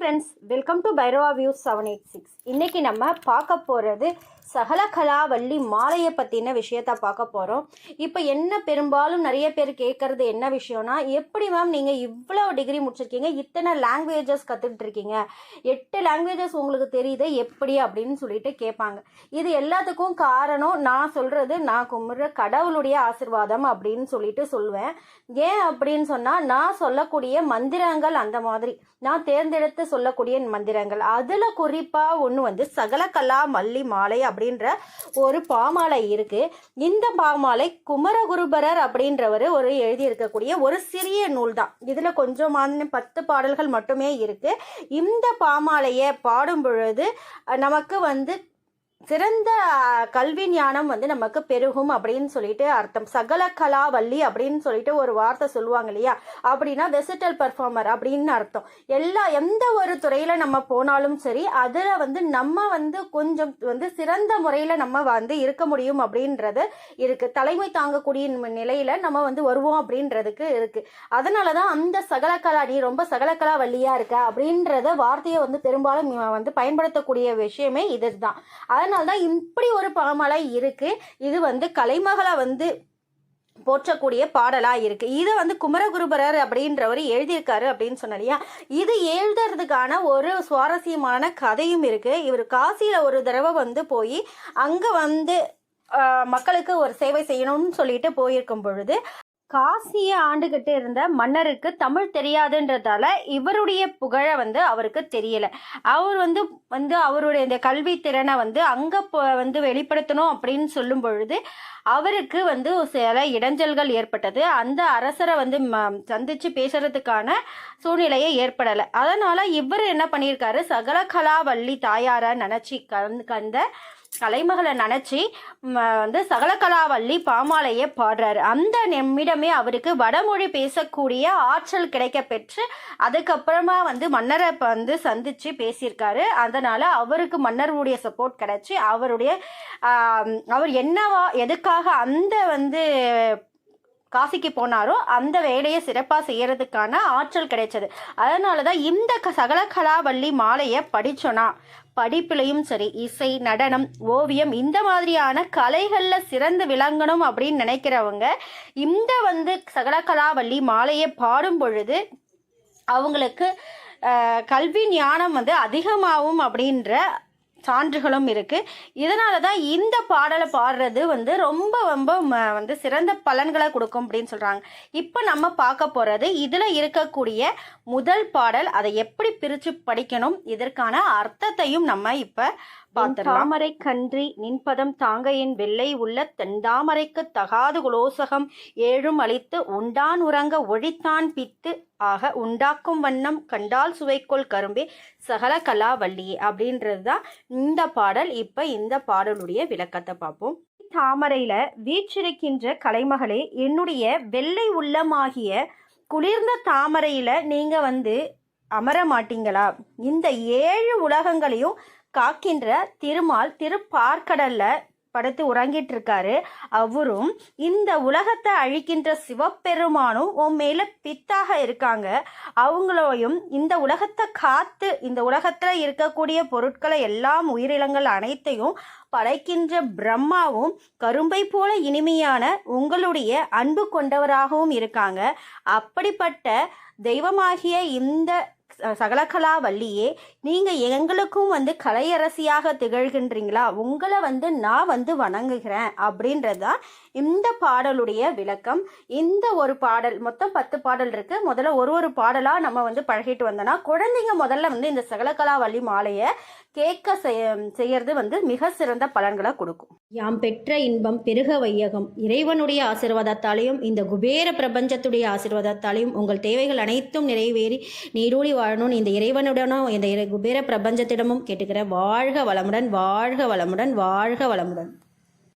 Friends welcome to பைரோவா views seven eight six இன்றைக்கி நம்ம பார்க்க போகிறது சகலகலாவல்லி மாலையை பற்றின விஷயத்த பார்க்க போகிறோம் இப்போ என்ன பெரும்பாலும் நிறைய பேர் கேட்குறது என்ன விஷயம்னா எப்படி மேம் நீங்கள் இவ்வளோ டிகிரி முடிச்சிருக்கீங்க இத்தனை லாங்குவேஜஸ் கற்றுக்கிட்டு இருக்கீங்க எட்டு லாங்குவேஜஸ் உங்களுக்கு தெரியுது எப்படி அப்படின்னு சொல்லிட்டு கேட்பாங்க இது எல்லாத்துக்கும் காரணம் நான் சொல்கிறது நான் கும்பிட்ற கடவுளுடைய ஆசிர்வாதம் அப்படின்னு சொல்லிட்டு சொல்லுவேன். ஏன் அப்படின்னு சொன்னால் நான் சொல்லக்கூடிய மந்திரங்கள் அந்த மாதிரி. நான் தேர்ந்தெடுத்து சொல்லக்கூடிய மந்திரங்கள். அதில் குறிப்பாக ஒன்று வந்து சகலகலா மல்லி மாலை அப்படின்ற ஒரு பாமாலை இருக்கு. இந்த பாமாலை குமரகுருபரர் அப்படின்றவர் ஒரு எழுதியிருக்கக்கூடிய ஒரு சிறிய நூல் தான் இதில் கொஞ்சமான பத்து பாடல்கள் மட்டுமே இருக்கு. இந்த பாமாலையை பாடும் பொழுது நமக்கு வந்து சிறந்த கல்வி ஞானம் வந்து நமக்கு பெருகும் அப்படின்னு சொல்லிட்டு அர்த்தம். சகல கலாவல்லி அப்படின்னு சொல்லிட்டு ஒரு வார்த்தை சொல்லுவாங்க இல்லையா? அப்படின்னா வெசிட்டல் பெர்ஃபார்மர் அப்படின்னு அர்த்தம். எல்லா எந்த ஒரு துறையில நம்ம போனாலும் சரி அதில் வந்து நம்ம வந்து கொஞ்சம் வந்து சிறந்த முறையில் நம்ம வந்து இருக்க முடியும் அப்படின்றது இருக்கு. தலைமை தாங்கக்கூடிய நிலையில நம்ம வந்து வருவோம் அப்படின்றதுக்கு இருக்கு. அதனால தான் அந்த சகலகலா நீ ரொம்ப சகலகலா வள்ளியா இருக்க அப்படின்றத வார்த்தையை வந்து பெரும்பாலும் வந்து பயன்படுத்தக்கூடிய விஷயமே இதுதான். அதனால தான் இப்படி ஒரு பாமலை இருக்கு. இது வந்து கலைமகளை வந்து போற்றக்கூடிய பாடலா இருக்கு. இதை வந்து குமரகுருபரர் அப்படின்றவர் எழுதியிருக்காரு அப்படின்னு சொன்ன இல்லையா இது எழுதுறதுக்கான ஒரு சுவாரஸ்யமான கதையும் இருக்கு. இவர் காசியில ஒரு தடவை வந்து போய் அங்க வந்து மக்களுக்கு ஒரு சேவை செய்யணும்னு சொல்லிட்டு போயிருக்கும் பொழுது காசியை ஆண்டுகிட்டு இருந்த மன்னருக்கு தமிழ் தெரியாதுன்றதால இவருடைய புகழை வந்து அவருக்கு தெரியல. அவர் வந்து வந்து அவருடைய இந்த கல்வி திறனை வந்து அங்க வந்து வெளிப்படுத்தணும் அப்படின்னு சொல்லும் பொழுது அவருக்கு வந்து சில இடைஞ்சல்கள் ஏற்பட்டது. அந்த அரசரை வந்து ம- சந்திச்சு பேசுறதுக்கான சூழ்நிலையை ஏற்படலை. அதனால இவர் என்ன பண்ணியிருக்காரு? சகலகலாவல்லி தாயாரை நினச்சி கலந்து கந்த கலைமகளை நினச்சி வந்து சகலகலாவல்லி பாமாலையை பாடுறாரு. அந்த நிமிடமே அவருக்கு வடமொழி பேசக்கூடிய ஆற்றல் கிடைக்க பெற்று அதுக்கப்புறமா வந்து மன்னரை வந்து சந்தித்து பேசியிருக்காரு. அதனால் அவருக்கு மன்னருடைய சப்போர்ட் கிடைச்சி அவருடைய அவர் என்னவா எதுக்காக அந்த வந்து காசிக்கு போனாரோ அந்த வேலையை சிறப்பாக செய்யறதுக்கான ஆற்றல் கிடைச்சது. அதனால தான் இந்த க சகலகலாவல்லி மாலையை படிச்சோன்னா படிப்புலையும் சரி இசை நடனம் ஓவியம் இந்த மாதிரியான கலைகளில் சிறந்து விளங்கணும் அப்படின்னு நினைக்கிறவங்க இந்த வந்து சகல கலாவள்ளி மாலையை பாடும் பொழுது அவங்களுக்கு கல்வி ஞானம் வந்து அதிகமாகும் அப்படின்ற சான்றுகளும் இருக்குது இதனால தான் இந்த பாடலை பாடுறது வந்து ரொம்ப ரொம்ப ம- வந்து சிறந்த பலன்களை கொடுக்கும் அப்படின்னு சொல்கிறாங்க இப்போ நம்ம பார்க்க போகிறது இதில் இருக்கக்கூடிய முதல் பாடல் அதை எப்படி பிரித்து படிக்கணும் இதற்கான அர்த்தத்தையும் நம்ம இப்போ தாமரை கன்றி நின்பதம் தாங்க என் வெள்ளை உள்ள தென்தாமரைக்கு தகாது குலோசகம். ஏழும் அளித்து உண்டான் உறங்க ஒழித்தான் பித்து ஆக உண்டாக்கும் வண்ணம் கண்டால் சுவைக்கொள் கரும்பே சகல கலாவல்லியே அப்படின்றது தான் இந்த பாடல். இப்போ இந்த பாடலுடைய விளக்கத்தை பார்ப்போம். தாமரையில வீற்றிருக்கின்ற கலைமகளே என்னுடைய வெள்ளை உள்ளமாகிய குளிர்ந்த தாமரையில நீங்க வந்து அமர மாட்டீங்களா? இந்த ஏழு உலகங்களையும் காக்கின்ற திருமால் திருப்பார்க்கடல்ல படுத்து உறங்கிட்டு இருக்காரு அவரும் இந்த உலகத்தை அழிக்கின்ற சிவபெருமானும் உன் மேல பித்தாக இருக்காங்க. அவங்களையும் இந்த உலகத்தை காத்து இந்த உலகத்துல இருக்கக்கூடிய பொருட்களை எல்லாம் உயிரினங்கள் அனைத்தையும் படைக்கின்ற பிரம்மாவும் கரும்பை போல இனிமையான உங்களுடைய அன்பு கொண்டவராகவும் இருக்காங்க. அப்படிப்பட்ட தெய்வமாகிய இந்த சகலகலா வள்ளியே நீங்கள் எங்களுக்கும் வந்து கலையரசியாக திகழ்கின்றீங்களா? உங்களை வந்து நான் வந்து வணங்குகிறேன் அப்படின்றது தான் இந்த பாடலுடைய விளக்கம். இந்த ஒரு பாடல் மொத்தம் பத்து பாடல் இருக்குது முதல்ல ஒரு ஒரு பாடலாக நம்ம வந்து பழகிட்டு வந்தோம்னா குழந்தைங்க முதல்ல வந்து இந்த சகலகலா வள்ளி மாலையை கேட்க செய்யறது வந்து மிக சிறந்த பலன்களை கொடுக்கும். யாம் பெற்ற இன்பம் பெருக வையகம். இறைவனுடைய ஆசீர்வாதத்தாலையும் இந்த குபேர பிரபஞ்சத்துடைய ஆசீர்வாதத்தாலையும் உங்கள் தேவைகள் அனைத்தும் நிறைவேறி நீடூழி வாழணும்னு இந்த இறைவனுடனும் இந்த குபேர பிரபஞ்சத்திடமும் கேட்டுக்கிற வாழ்க வளமுடன் வாழ்க வளமுடன் வாழ்க வளமுடன்.